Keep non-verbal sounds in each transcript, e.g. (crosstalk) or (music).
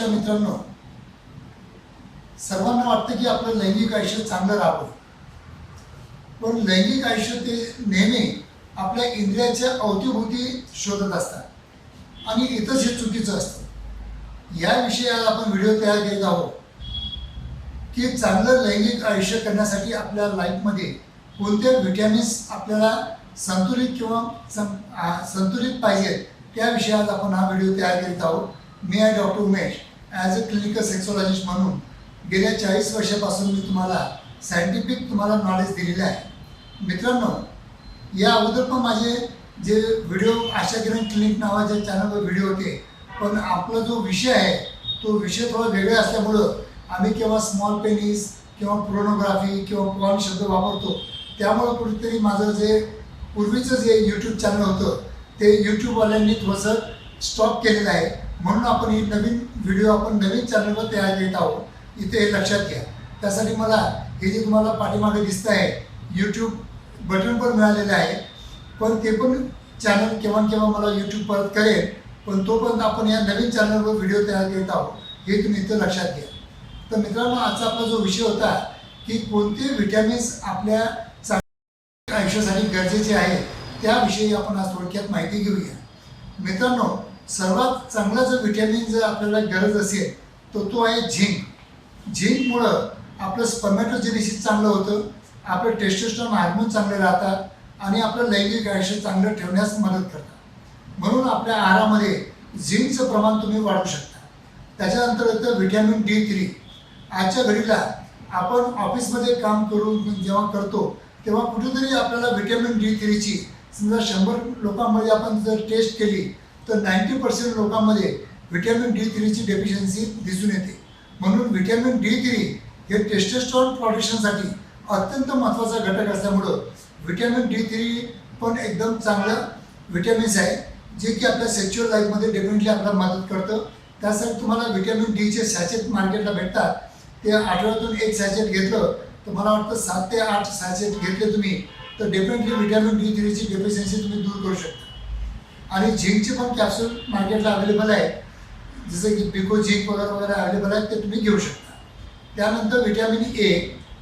नमस्कार मित्रांनो सर्वांना वाटतं की आपलं लैंगिक आयुष्य चांगलं राहावं. पण लैंगिक आयुष्य ते नेहमी आपल्या इंद्रियाच्या अवतीभोवती शोधत असतात. आणि इथंच हे चुकीचं असतं. या आज आपण व्हिडिओ तयार केला आहोत की चांगलं लैंगिक आयुष्य करण्यासाठी आपल्या लाईफमध्ये कोणत्या व्हिटॅमिन्स आपल्याला संतुलित किंवा संतुलित पाहिजेत त्या विषयात आपण हा व्हिडिओ तयार करीत आहोत. मी आहे doctor Umesh. As a clinical sexologist म्हणून गेल्या चाळीस वर्षापासून मी तुम्हाला सायंटिफिक तुम्हाला नॉलेज दिलेलं आहे. मित्रांनो या अगोदर पण माझे जे व्हिडिओ आशा किरण क्लिनिक नावाच्या चॅनलवर व्हिडिओ होते पण आपला जो विषय आहे तो विषय थोडा वेगळा असल्यामुळं आम्ही केव्हा स्मॉल पेनिस किंवा प्रोनोग्राफी किंवा पॉन शब्द वापरतो त्यामुळं कुठेतरी माझं जे पूर्वीचं जे यूट्यूब चॅनल होतं ते यूट्यूबवाल्यांनी थोडंसं स्टॉप केलेलं आहे. म्हणून आपण ही नवीन व्हिडिओ आपण नवीन चॅनलवर तयार घेत आहोत. इथे हे लक्षात घ्या. त्यासाठी मला हे जे तुम्हाला पाठीमागे दिसतं आहे यूट्यूब बटन पण मिळालेलं आहे. पण ते पण चॅनल केव्हा केव्हा मला यूट्यूब परत करेल. पण तोपर्यंत आपण या नवीन चॅनलवर व्हिडिओ तयार करीत आहोत. हे तुम्ही इथं लक्षात घ्या. तर मित्रांनो आजचा आपला जो विषय होता की कोणते व्हिटॅमिन्स आपल्या चांगल्या आयुष्यासाठी गरजेचे आहे त्याविषयी आपण आज थोडक्यात माहिती घेऊया. मित्रांनो सर्वात चांगला जर विटॅमिन जर आपल्याला गरज असेल तर तो आहे झिंक. झिंकमुळं आपलं स्पर्मॅटोजेनेसिस चांगलं होतं आपलं टेस्टोस्टॉन हार्मोन चांगले राहतात आणि आपलं लैंगिक आयुष्य चांगलं ठेवण्यास मदत करतात. म्हणून आपल्या आहारामध्ये झिंकचं प्रमाण तुम्ही वाढवू शकता. त्याच्यानंतर येतं व्हिटॅमिन डी थ्री आजच्या घडीला आपण ऑफिसमध्ये काम करून जेव्हा करतो तेव्हा कुठेतरी आपल्याला व्हिटॅमिन डी थ्रीची समजा शंभर लोकांमध्ये आपण जर टेस्ट केली तर नाईंटी पर्सेंट लोकांमध्ये व्हिटॅमिन डी थ्रीची डेफिशियन्सी दिसून येते. म्हणून व्हिटॅमिन डी थ्री हे टेस्टेस्ट्रॉन प्रोडक्शनसाठी अत्यंत महत्त्वाचा घटक असल्यामुळं व्हिटॅमिन डी थ्री पण एकदम चांगलं व्हिटॅमिन्स आहे जे की आपल्या सेक्च्युअल लाईफमध्ये डेफिनेटली आपल्याला मदत करतं. त्यासाठी तुम्हाला व्हिटॅमिन डीचे सॅचेट मार्केटला भेटतात. ते आठवड्यातून एक सॅचेट घेतलं तर मला वाटतं सात ते आठ सॅचेट घेतले तुम्ही तर डेफिनेटली व्हिटॅमिन डी थ्रीची डेफिशियन्सी तुम्ही दूर करू शकता. आणि झिंकचे पण कॅप्सूल मार्केटला अवेलेबल आहे. जसं की पिको झिंक वगैरे वगैरे अवेलेबल आहेत ते तुम्ही घेऊ शकता. त्यानंतर व्हिटॅमिन ए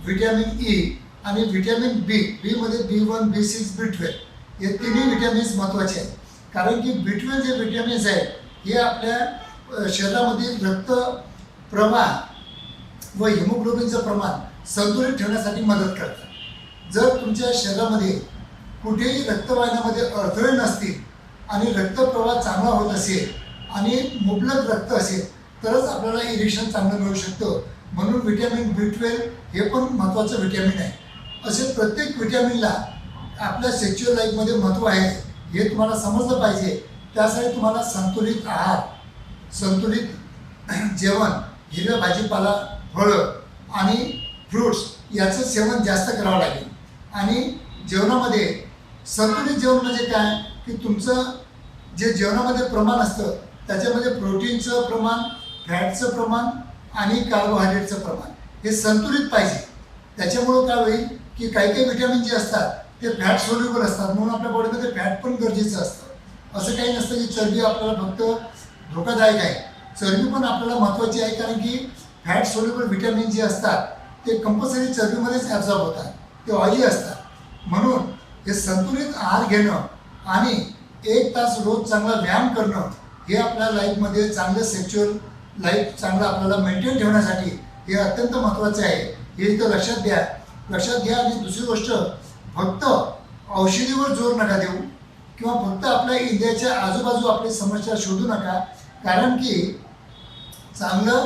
व्हिटॅमिन ई आणि व्हिटॅमिन बी बीमध्ये B one B six B twelve हे तिन्ही व्हिटॅमिन्स महत्त्वाचे आहेत. कारण की बी ट्वेल्व जे व्हिटॅमिन्स आहेत हे आपल्या शरीरामधील रक्त प्रवाह व हिमोग्लोबिनचं प्रमाण संतुलित ठेवण्यासाठी मदत करतात. जर तुमच्या शरीरामध्ये कुठेही रक्तवाहिन्यामध्ये अडथळे नसतील आणि रक्तप्रवाह चांगला होत असेल आणि मुबलक रक्त असेल तरच आपल्याला इरेक्शन चांगलं मिळू शकतं. म्हणून व्हिटॅमिन बी ट्वेल्व हे पण महत्त्वाचं व्हिटॅमिन आहे. असे प्रत्येक व्हिटॅमिनला आपल्या सेक्च्युअल लाईफमध्ये महत्त्व आहे. हे तुम्हाला समजलं पाहिजे. त्यासाठी तुम्हाला संतुलित आहार संतुलित (clears throat) जेवण हिरव्या भाजीपाला फळं आणि फ्रूट्स याचं सेवन जास्त करावं लागेल. आणि जेवणामध्ये संतुलित जेवण म्हणजे काय? की तुमचं जे जेवणामध्ये प्रमाण असतं त्याच्यामध्ये प्रोटीनचं प्रमाण फॅटचं प्रमाण आणि कार्बोहायड्रेटचं प्रमाण हे संतुलित पाहिजे. त्याच्यामुळं काय होईल की काही काही विटॅमिन जे असतात ते फॅट सोल्युबल असतात. म्हणून आपल्या बॉडीमध्ये फॅट पण गरजेचं असतं. असं काही नसतं की चरबी आपल्याला फक्त धोकादायक आहे. चरबी पण आपल्याला महत्त्वाची आहे कारण की फॅट सोल्युबल विटॅमिन जे असतात ते कंपल्सरी चरबीमध्येच ॲब्झॉर्ब होतात. ते ऑइली असतात. म्हणून हे संतुलित आहार घेणं आणि एक तास रोज चांगला व्यायाम करणं हे आपल्या लाईफमध्ये चांगलं सेक्च्युअल लाईफ चांगलं आपल्याला मेंटेन ठेवण्यासाठी हे अत्यंत महत्त्वाचे आहे. हे तर लक्षात द्या लक्षात घ्या आणि दुसरी गोष्ट फक्त औषधीवर जोर नका देऊ किंवा फक्त आपल्या इंडियाच्या आजूबाजू आपली समस्या शोधू नका. कारण की चांगलं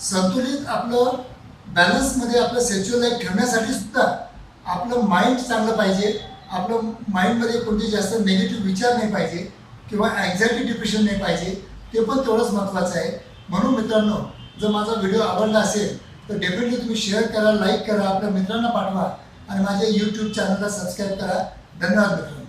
संतुलित आपलं बॅलन्समध्ये आपलं सेक्च्युअल लाईफ ठेवण्यासाठी सुद्धा आपलं माइंड चांगलं पाहिजे. आपलं माइंडमध्ये कोणते जास्त निगेटिव्ह विचार नाही पाहिजे किंवा अँझायटी डिप्रेशन नाही पाहिजे ते पण तेवढंच महत्त्वाचं आहे. म्हणून मित्रांनो जर माझा व्हिडिओ आवडला असेल तर डेफिनेटली तुम्ही शेअर करा लाईक करा आपल्या मित्रांना पाठवा आणि माझ्या यूट्यूब चॅनलला सबस्क्राईब करा. धन्यवाद मित्रांनो.